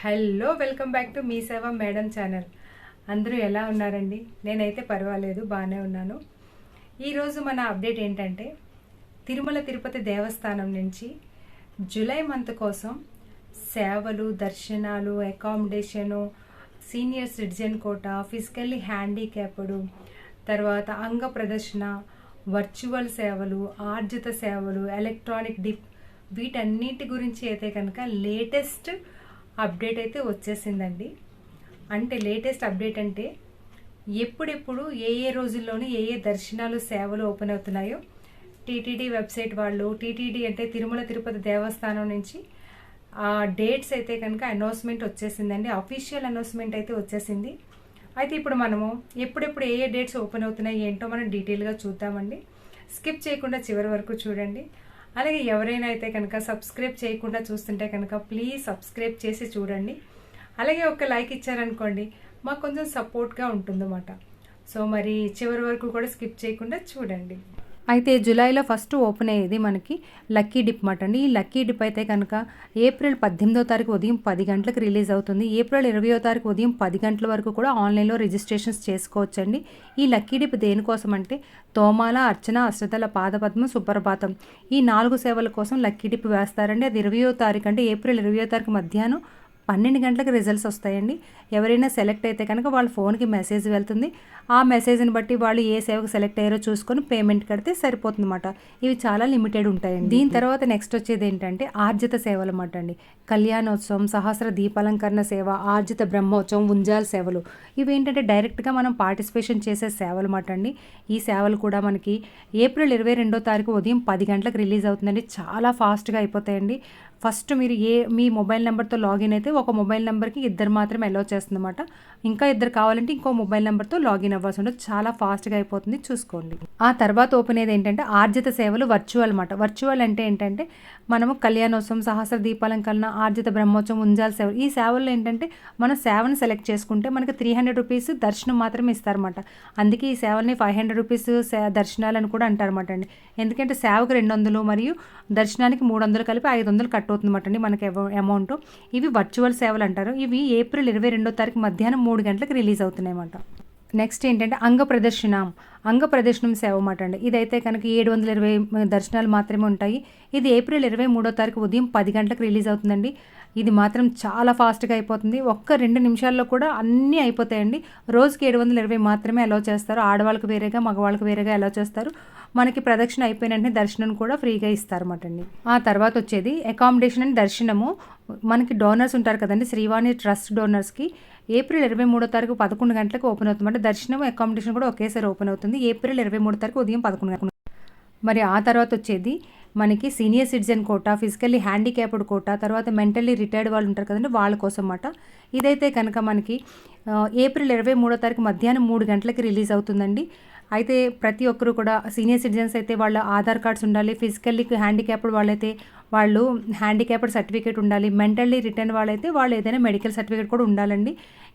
Hello welcome back to మీ సేవ madam channel. అందరూ ఎలా ఉన్నారండి? నేనైతే పర్వాలేదు బాగానే ఉన్నాను. ఈరోజు మన అప్డేట్ ఏంటంటే తిరుమల తిరుపతి దేవస్థానం నుంచి జూలై మంత్ కోసం సేవలు దర్శనాలు accommodation senior citizen quota physically handicapped తర్వాత అంగ ప్రదర్శన వర్చువల్ సేవలు ఆర్జిత సేవలు ఎలక్ట్రానిక్ డిప్ వీటన్నిటి గురించి అయితే కనుక లేటెస్ట్ అప్డేట్ అయితే వచ్చేసిందండి. అంటే లేటెస్ట్ అప్డేట్ అంటే ఎప్పుడెప్పుడు ఏ ఏ రోజుల్లోనూ ఏ ఏ దర్శనాలు సేవలు ఓపెన్ అవుతున్నాయో టీటీడీ వెబ్సైట్ వాళ్ళు టీటీడీ అంటే తిరుమల తిరుపతి దేవస్థానం నుంచి ఆ డేట్స్ అయితే కనుక అనౌన్స్మెంట్ వచ్చేసిందండి. అఫీషియల్ అనౌన్స్మెంట్ అయితే వచ్చేసింది. అయితే ఇప్పుడు మనము ఎప్పుడెప్పుడు ఏ ఏ డేట్స్ ఓపెన్ అవుతున్నాయి ఏంటో మనం డీటెయిల్గా చూద్దామండి. స్కిప్ చేయకుండా చివరి వరకు చూడండి. అలాగే ఎవరైనా అయితే కనుక సబ్స్క్రైబ్ చేయకుండా చూస్తుంటే కనుక ప్లీజ్ సబ్స్క్రైబ్ చేసి చూడండి. అలాగే ఒక లైక్ ఇచ్చారనుకోండి మాకు కొంచెం సపోర్ట్గా ఉంటుందన్నమాట. సో మరి చివరి వరకు కూడా స్కిప్ చేయకుండా చూడండి. అయితే జూలైలో ఫస్ట్ ఓపెన్ అయ్యేది మనకి లక్కీ డిప్ మాట అండి. ఈ లక్కీ డిప్ అయితే కనుక ఏప్రిల్ పద్దెనిమిదో తారీఖు ఉదయం పది గంటలకు రిలీజ్ అవుతుంది. ఏప్రిల్ ఇరవయో తారీఖు ఉదయం పది గంటల వరకు కూడా ఆన్లైన్లో రిజిస్ట్రేషన్స్ చేసుకోవచ్చండి. ఈ లక్కీ డిప్ దేనికోసం అంటే తోమాల అర్చన అశ్రతల పాదపద్మం సుప్రభాతం ఈ నాలుగు సేవల కోసం లక్కీ డిప్ వేస్తారండి. అది ఇరవయో తారీఖు అంటే ఏప్రిల్ ఇరవయో తారీఖు మధ్యాహ్నం పన్నెండు గంటలకు రిజల్ట్స్ వస్తాయండి. ఎవరైనా సెలెక్ట్ అయితే కనుక వాళ్ళ ఫోన్కి మెసేజ్ వెళ్తుంది. ఆ మెసేజ్ని బట్టి వాళ్ళు ఏ సేవకు సెలెక్ట్ అయ్యారో చూసుకొని పేమెంట్ కడితే సరిపోతుందన్నమాట. ఇవి చాలా లిమిటెడ్ ఉంటాయండి. దీని తర్వాత నెక్స్ట్ వచ్చేది ఏంటంటే ఆర్జిత సేవలు అన్నమాట అండి. కళ్యాణోత్సవం సహస్ర దీపాలంకరణ సేవ ఆర్జిత బ్రహ్మోత్సవం ఉంజాల సేవలు. ఇవి ఏంటంటే డైరెక్ట్గా మనం పార్టిసిపేషన్ చేసే సేవలు అన్నమాట అండి. ఈ సేవలు కూడా మనకి ఏప్రిల్ ఇరవై రెండో తారీఖు ఉదయం పది గంటలకు రిలీజ్ అవుతుందండి. చాలా ఫాస్ట్గా అయిపోతాయండి. ఫస్ట్ మీరు ఏ మీ మొబైల్ నెంబర్తో లాగిన్ అయితే ఒక మొబైల్ నెంబర్కి ఇద్దరు మాత్రమే అలౌ చేస్తుందన్నమాట. ఇంకా ఇద్దరు కావాలంటే ఇంకో మొబైల్ నెంబర్తో లాగిన్ అవ్వాల్సి ఉంటుంది. చాలా ఫాస్ట్గా అయిపోతుంది. చూసుకోండి. ఆ తర్వాత ఓపెన్ అయ్యేది ఏంటంటే ఆర్జిత సేవలు వర్చువల్ అనమాట వర్చువల్ అంటే ఏంటంటే మనము కళ్యాణోత్సవం సహస్ర దీపాలంకరణ ఆర్జిత బ్రహ్మోత్సవం ఉంజాల సేవలు ఈ సేవల్లో ఏంటంటే మనం సేవను సెలెక్ట్ చేసుకుంటే మనకి త్రీ హండ్రెడ్ రూపీస్ దర్శనం మాత్రమే ఇస్తారన్నమాట. అందుకే ఈ సేవల్ని ఫైవ్ హండ్రెడ్ రూపీస్ దర్శనాలు అని కూడా అంటారన్నమాట అండి. ఎందుకంటే సేవకు రెండు వందలు మరియు దర్శనానికి మూడు వందలు కలిపి ఐదు వందలు కట్ అవుతుందన్నమాట అండి మనకి అమౌంట్ ఇవి వర్చువల్ సేవలు అంటారు. ఇవి ఏప్రిల్ ఇరవై రెండో తారీఖు మధ్యాహ్నం మూడు గంటలకు రిలీజ్ అవుతున్నాయి అన్నమాట నెక్స్ట్ ఏంటంటే అంగ ప్రదర్శనం. అంగ ప్రదర్శనం సేవ అన్నమాట అండి ఇదైతే కనుక ఏడు వందల ఇరవై దర్శనాలు మాత్రమే ఉంటాయి. ఇది ఏప్రిల్ ఇరవై మూడో తారీఖు ఉదయం పది గంటలకు రిలీజ్ అవుతుందండి. ఇది మాత్రం చాలా ఫాస్ట్గా అయిపోతుంది. ఒక్క రెండు నిమిషాల్లో కూడా అన్నీ అయిపోతాయండి. రోజుకి ఏడు వందల ఇరవై మాత్రమే అలో చేస్తారు. ఆడవాళ్ళకి వేరేగా మగవాళ్ళకి వేరేగా అలో చేస్తారు. మనకి ప్రదక్షిణ అయిపోయిన వెంటనే దర్శనం కూడా ఫ్రీగా ఇస్తారన్నమాట అండి. ఆ తర్వాత వచ్చేది అకామిడేషన్ అండ్ దర్శనము. మనకి డోనర్స్ ఉంటారు కదండి శ్రీవాణి ట్రస్ట్ డోనర్స్కి ఏప్రిల్ ఇరవై మూడో తారీఖు పదకొండు గంటలకు ఓపెన్ అవుతుంది. అంటే దర్శనం అకామిడేషన్ కూడా ఒకేసారి ఓపెన్ అవుతుంది. ఏప్రిల్ ఇరవై మూడో తారీఖు ఉదయం పదకొండు గంటలకు. మరి ఆ తర్వాత వచ్చేది మనకి senior citizen quota physically handicapped quota తర్వాత మెంటల్లీ రిటైర్డ్ వాళ్ళు ఉంటారు కదండి వాళ్ళ కోసం అన్నమాట ఇదైతే కనుక మనకి ఏప్రిల్ ఇరవై మూడో తారీఖు మధ్యాహ్నం మూడు గంటలకి రిలీజ్ అవుతుందండి. అయితే ప్రతి ఒక్కరు కూడా సీనియర్ సిటిజన్స్ అయితే వాళ్ళ ఆధార్ కార్డ్స్ ఉండాలి ఫిజికల్లీ హ్యాండిక్యాప్డ్ వాళ్ళైతే వాళ్ళు హ్యాండిక్యాప్డ్ సర్టిఫికేట్ ఉండాలి మెంటల్లీ రిటర్న్ వాళ్ళైతే వాళ్ళు ఏదైనా మెడికల్ సర్టిఫికేట్ కూడా ఉండాలండి.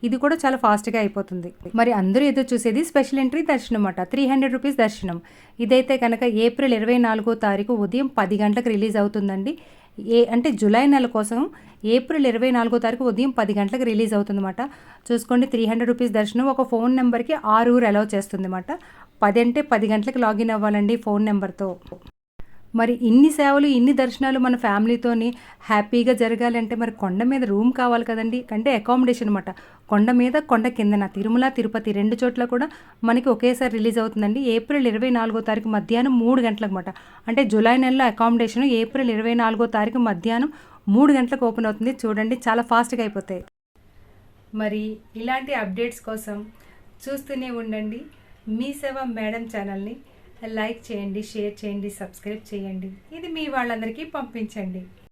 ఇది కూడా చాలా ఫాస్ట్గా అయిపోతుంది. మరి అందరూ ఎదురు చూసేది స్పెషల్ ఎంట్రీ దర్శనం అన్నమాట త్రీ హండ్రెడ్ రూపీస్ దర్శనం. ఇదైతే కనుక ఏప్రిల్ ఇరవై నాలుగో తారీఖు ఉదయం పది గంటలకు రిలీజ్ అవుతుందండి. ఏ అంటే జూలై నెల కోసం ఏప్రిల్ ఇరవై నాలుగో తారీఖు ఉదయం పది గంటలకు రిలీజ్ అవుతుందన్నమాట. చూసుకోండి త్రీ హండ్రెడ్ రూపీస్ దర్శనం ఒక ఫోన్ నెంబర్కి ఆరుగురు అలౌ చేస్తుందన్నమాట. పది అంటే పది గంటలకు లాగిన్ అవ్వాలండి ఫోన్ నెంబర్తో. మరి ఇన్ని సేవలు ఇన్ని దర్శనాలు మన ఫ్యామిలీతోని హ్యాపీగా జరగాలంటే మరి కొండ మీద రూమ్ కావాలి కదండి. అంటే అకామిడేషన్ అనమాట కొండ మీద కొండ కిందన తిరుమల తిరుపతి రెండు చోట్ల కూడా మనకి ఒకేసారి రిలీజ్ అవుతుందండి. ఏప్రిల్ ఇరవై నాలుగో తారీఖు మధ్యాహ్నం మూడు గంటలకు అనమాట అంటే జూలై నెలలో అకామిడేషన్ ఏప్రిల్ ఇరవై నాలుగో తారీఖు మధ్యాహ్నం మూడు గంటలకు ఓపెన్ అవుతుంది. చూడండి చాలా ఫాస్ట్గా అయిపోతాయి. మరి ఇలాంటి అప్డేట్స్ కోసం చూస్తూనే ఉండండి. మీ సేవ మేడం ఛానల్ని లైక్ చేయండి షేర్ చేయండి సబ్స్క్రైబ్ చేయండి. ఇది మీ వాళ్ళందరికీ పంపించండి.